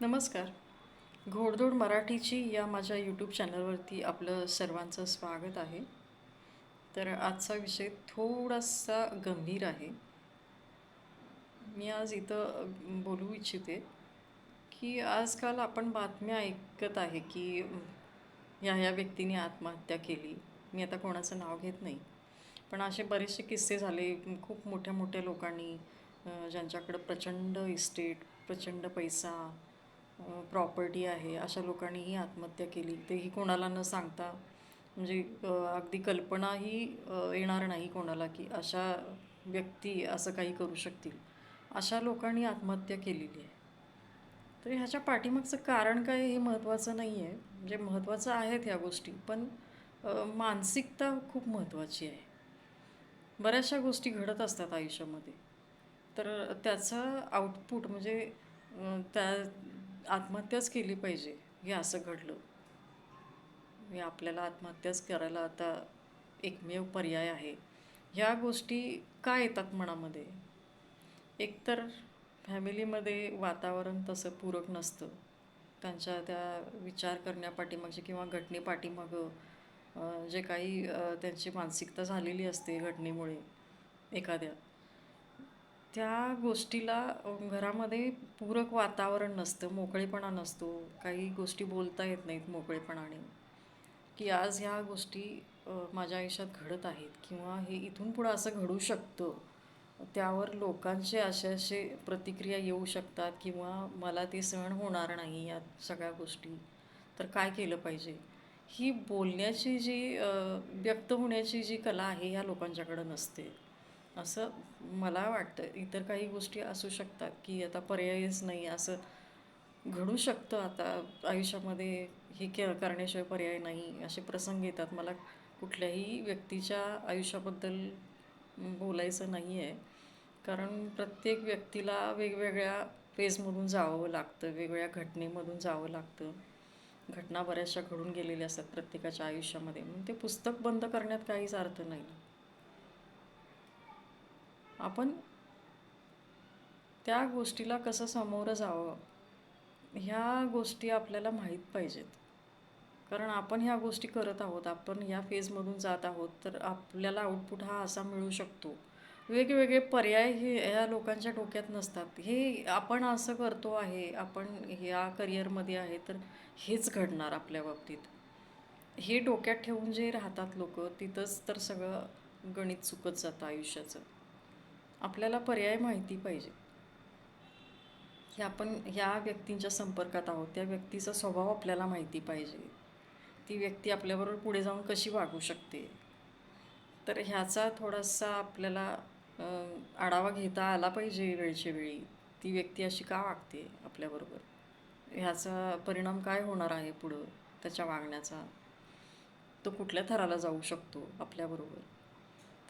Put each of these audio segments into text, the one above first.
नमस्कार. घोडदोड मराठीची या माझ्या यूट्यूब चॅनलवरती आपलं सर्वांचं स्वागत आहे. तर आजचा विषय थोडासा गंभीर आहे. मी आज इथं बोलू इच्छिते की आजकाल आपण बातम्या ऐकत आहे की या ह्या व्यक्तीने आत्महत्या केली. मी आता कोणाचं नाव घेत नाही. पण असे बरेचसे किस्से झाले खूप मोठ्या मोठ्या लोकांनी ज्यांच्याकडं प्रचंड इस्टेट प्रचंड पैसा प्रॉपर्टी आहे अशा लोकांनीही आत्महत्या केली. तेही कोणाला न सांगता म्हणजे अगदी कल्पनाही येणार नाही कोणाला की अशा व्यक्ती असं काही करू शकतील. अशा लोकांनी आत्महत्या केलेली आहे. तर ह्याच्या पाठीमागचं कारण काय हे महत्त्वाचं नाही आहे म्हणजे महत्त्वाचं आहेत ह्या गोष्टी पण मानसिकता खूप महत्त्वाची आहे. बऱ्याचशा गोष्टी घडत असतात आयुष्यामध्ये. तर त्याचं आउटपुट म्हणजे त्या आत्महत्याच केली पाहिजे हे असं घडलं. हे आपल्याला आत्महत्याच करायला आता एकमेव पर्याय आहे. ह्या गोष्टी का येतात मनामध्ये? एकतर फॅमिलीमध्ये वातावरण तसं पूरक नसतं. त्यांच्या त्या विचार करण्यापाठीमागचे किंवा घटनेपाठीमागं जे काही त्यांची मानसिकता झालेली असते घटनेमुळे एखाद्या. त्या गोष्टीला घरामध्ये पूरक वातावरण नसतं मोकळेपणा नसतो काही गोष्टी बोलता येत नाहीत मोकळेपणाने. की आज ह्या गोष्टी माझ्या आयुष्यात घडत आहेत किंवा हे इथून पुढं असं घडू शकतं त्यावर लोकांचे असे असे प्रतिक्रिया येऊ शकतात किंवा मला ते सहन होणार नाही या सगळ्या गोष्टी तर काय केलं पाहिजे? ही बोलण्याची जी व्यक्त होण्याची जी कला आहे ह्या लोकांच्याकडं नसते. असं मला वाटतं. इतर काही गोष्टी असू शकतात की आता पर्यायच नाही असं घडू शकतं. आता आयुष्यामध्ये हे के करण्याशिवाय पर्याय नाही असे प्रसंग येतात. मला कुठल्याही व्यक्तीच्या आयुष्याबद्दल बोलायचं नाही आहे कारण प्रत्येक व्यक्तीला वेगवेगळ्या फेजमधून जावं लागतं वेगवेगळ्या घटनेमधून जावं लागतं. घटना बऱ्याचशा घडून गेलेल्या असतात प्रत्येकाच्या आयुष्यामध्ये. म्हणून ते पुस्तक बंद करण्यात काहीच अर्थ नाही. आपण त्या गोष्टीला कसं सामोरं जावं ह्या गोष्टी आपल्याला माहीत पाहिजेत. कारण आपण ह्या गोष्टी करत आहोत आपण ह्या फेजमधून जात आहोत तर आपल्याला आउटपुट हा असा मिळू शकतो. वेगवेगळे पर्याय हे या लोकांच्या डोक्यात नसतात. हे आपण असं करतो आहे आपण ह्या करिअरमध्ये आहे तर हेच घडणार आपल्या बाबतीत. हे डोक्यात ठेवून जे राहतात लोक तिथंच तर सगळं गणित चुकत जातं आयुष्याचं. आपल्याला पर्याय माहिती पाहिजे. की आपण ह्या व्यक्तींच्या संपर्कात आहोत. त्या व्यक्तीचा स्वभाव आपल्याला माहिती पाहिजे. ती व्यक्ती आपल्याबरोबर पुढे जाऊन कशी वागू शकते? तर ह्याचा थोडासा आपल्याला आढावा घेता आला पाहिजे वेळच्या वेळी. ती व्यक्ती अशी का वागते आपल्याबरोबर? ह्याचा परिणाम काय होणार आहे पुढं? त्याच्या वागण्याचा? तो कुठल्या थराला जाऊ शकतो आपल्याबरोबर?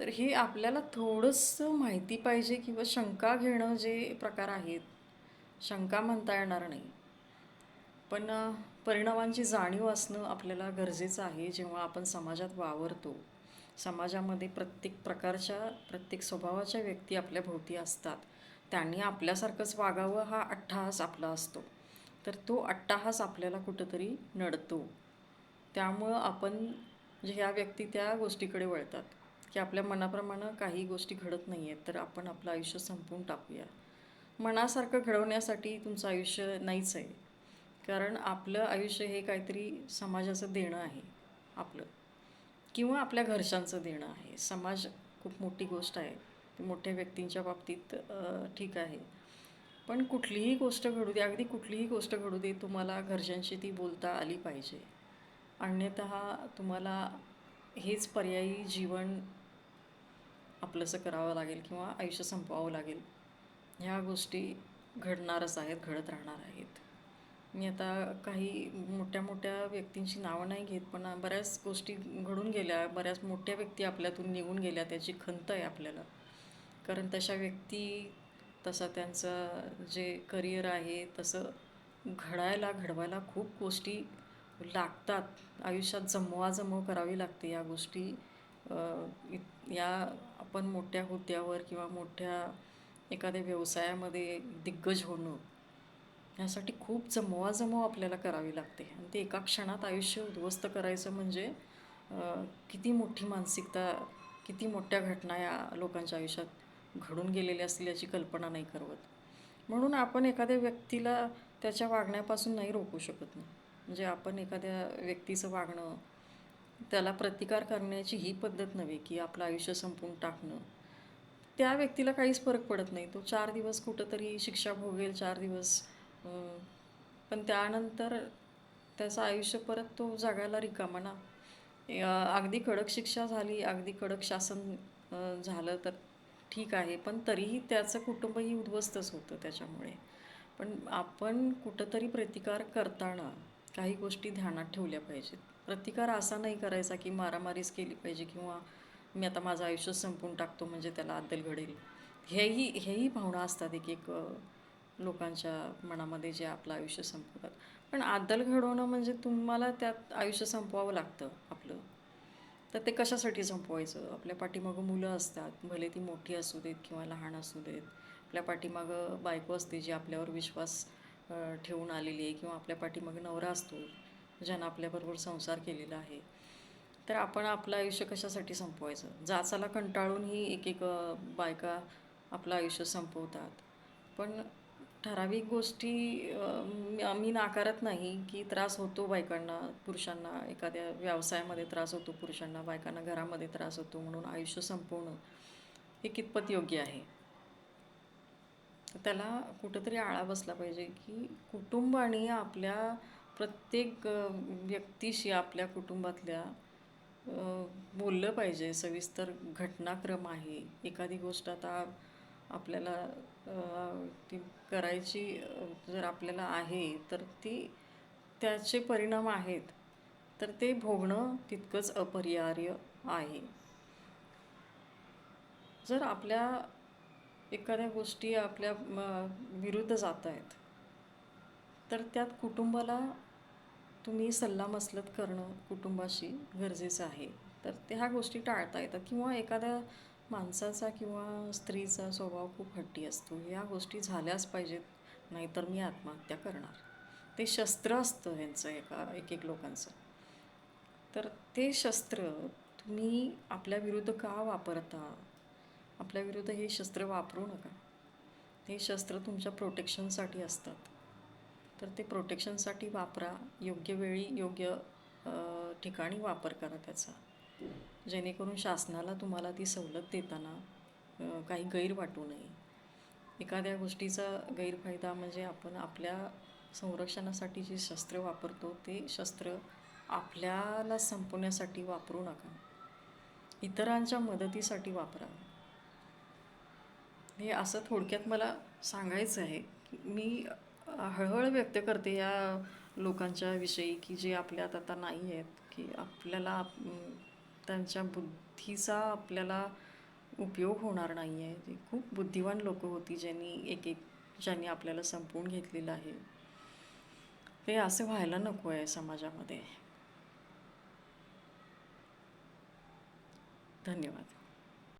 तर हे आपल्याला थोडंसं माहिती पाहिजे किंवा शंका घेणं जे प्रकार आहेत शंका म्हणता येणार नाही. पण परिणामांची जाणीव असणं आपल्याला गरजेचं आहे जेव्हा आपण समाजात वावरतो. समाजामध्ये प्रत्येक प्रकारच्या प्रत्येक स्वभावाच्या व्यक्ती आपल्या भोवती असतात. त्यांनी आपल्यासारखंच वागावं हा अट्टहास आपला असतो. तर तो अट्टहास आपल्याला कुठंतरी नडतो. त्यामुळं आपण म्हणजे ह्या व्यक्ती त्या गोष्टीकडे वळतात. की आपल्या मनाप्रमाणे काही गोष्टी घडत नाही आहेत तर आपण आपलं आयुष्य संपवून टाकूया. मनासारखं घडवण्यासाठी तुमचं आयुष्य नाहीच आहे. कारण आपलं आयुष्य हे काहीतरी समाजाचं देणं आहे आपलं. किंवा आपल्या घरच्यांचं देणं आहे. समाज खूप मोठी गोष्ट आहे. ती मोठ्या व्यक्तींच्या बाबतीत ठीक आहे. पण कुठलीही गोष्ट घडू दे अगदी कुठलीही गोष्ट घडू दे तुम्हाला घरच्यांशी ती बोलता आली पाहिजे. अन्यतः तुम्हाला हेच पर्यायी जीवन आपलंसं करावं लागेल किंवा आयुष्य संपवावं लागेल. ह्या गोष्टी घडणारच आहेत घडत राहणार आहेत. मी आता काही मोठ्या मोठ्या व्यक्तींची नावं नाही घेत पण बऱ्याच गोष्टी घडून गेल्या बऱ्याच मोठ्या व्यक्ती आपल्यातून निघून गेल्या त्याची खंत आहे आपल्याला. कारण तशा व्यक्ती तसा त्यांचं जे करिअर आहे तसं घडायला घडवायला खूप गोष्टी लागतात. आयुष्यात जमवाजमव करावी लागते या गोष्टी. या आपण मोठ्या हुद्द्यावर किंवा मोठ्या एखाद्या व्यवसायामध्ये दिग्गज होणं ह्यासाठी खूप जमवाजमव आपल्याला करावी लागते. आणि ते एका क्षणात आयुष्य उद्ध्वस्त करायचं म्हणजे किती मोठी मानसिकता किती मोठ्या घटना या लोकांच्या आयुष्यात घडून गेलेल्या असतील याची कल्पना नाही करवत म्हणून आपण एखाद्या व्यक्तीला त्याच्या वागण्यापासून नाही रोखू शकत नाही. म्हणजे आपण एखाद्या व्यक्तीचं वागणं त्याला प्रतिकार करण्याची ही पद्धत नव्हे की आपलं आयुष्य संपवून टाकणं. त्या व्यक्तीला काहीच फरक पडत नाही. तो चार दिवस कुठंतरी शिक्षा भोगेल चार दिवस पण त्यानंतर त्याचं आयुष्य परत तो जगायला रिकामा ना. अगदी कडक शिक्षा झाली अगदी कडक शासन झालं तर ठीक आहे पण तरीही त्याचं कुटुंबही उद्ध्वस्तच होतं त्याच्यामुळे. पण आपण कुठंतरी प्रतिकार करताना काही गोष्टी ध्यानात ठेवल्या पाहिजेत. प्रतिकार असा नाही करायचा की मारामारीच केली पाहिजे किंवा मी आता माझं आयुष्य संपून टाकतो म्हणजे त्याला अद्दल घडेल. हेही हेही भावना असतात एक एक लोकांच्या मनामध्ये जे आपलं आयुष्य संपवतात. पण अद्दल घडवणं म्हणजे तुम्हाला त्यात आयुष्य संपवावं लागतं आपलं. तर ते कशासाठी संपवायचं? आपल्या पाठीमागं मुलं असतात. भले ती मोठी असू देत किंवा लहान असू देत. आपल्या पाठीमागं बायको असते जी आपल्यावर विश्वास ठेवून आलेली आहे किंवा आपल्या पाठीमाग नवरा असतो ज्यानं आपल्याबरोबर संसार केलेला आहे. तर आपण आपलं आयुष्य कशासाठी संपवायचं? जाचाला कंटाळून ही एक एक बायका आपलं आयुष्य संपवतात. पण ठराविक गोष्टी मी नाकारत नाही की त्रास होतो बायकांना पुरुषांना. एखाद्या व्यवसायामध्ये त्रास होतो पुरुषांना बायकांना घरामध्ये त्रास होतो म्हणून आयुष्य संपवणं हे कितपत योग्य आहे? तर त्याला कुठंतरी आळा बसला पाहिजे की कुटुंबाने आपल्या प्रत्येक व्यक्तीशी आपल्या कुटुंबातल्या बोललं पाहिजे. सविस्तर घटनाक्रम आहे. एखादी गोष्ट आता आपल्याला ती करायची जर आपल्याला आहे तर ती त्याचे परिणाम आहेत. तर ते भोगणं तितकंच अपरिहार्य आहे. जर आपल्या एखाद्या गोष्टी आपल्या विरुद्ध जात आहेत. तर त्यात कुटुंबाला तुम्ही सल्लामसलत करणं कुटुंबाशी गरजेचं आहे. तर ते ह्या गोष्टी टाळता येतात. किंवा एखाद्या माणसाचा किंवा स्त्रीचा स्वभाव खूप हट्टी असतो. या गोष्टी झाल्याच पाहिजेत नाहीतर मी आत्महत्या करणार. ते शस्त्र असतं ह्यांचं एका एक एक लोकांचं. तर ते शस्त्र तुम्ही आपल्या विरुद्ध का वापरता? आपल्या विरुद्ध हे शस्त्र वापरू नका. हे शस्त्र तुमच्या प्रोटेक्शनसाठी असतात. तर ते प्रोटेक्शनसाठी वापरा. योग्य वेळी योग्य ठिकाणी वापर करा त्याचा. जेणेकरून शासनाला तुम्हाला ती सवलत देताना काही गैर वाटू नये. एखाद्या गोष्टीचा गैरफायदा म्हणजे आपण आपल्या संरक्षणासाठी जे शस्त्र वापरतो ते शस्त्र आपल्याला संपवण्यासाठी वापरू नका. इतरांच्या मदतीसाठी वापरा. हे असं थोडक्यात मला सांगायचं आहे की मी हळहळ व्यक्त करते या लोकांच्या विषयी की जे आपल्यात आता नाही आहेत की आपल्याला त्यांच्या बुद्धीचा आपल्याला उपयोग होणार नाही आहे. जी खूप बुद्धिवान लोक होती ज्यांनी एक एक ज्यांनी आपल्याला संपवून घेतलेलं आहे. हे असं व्हायला नको आहे समाजामध्ये. धन्यवाद.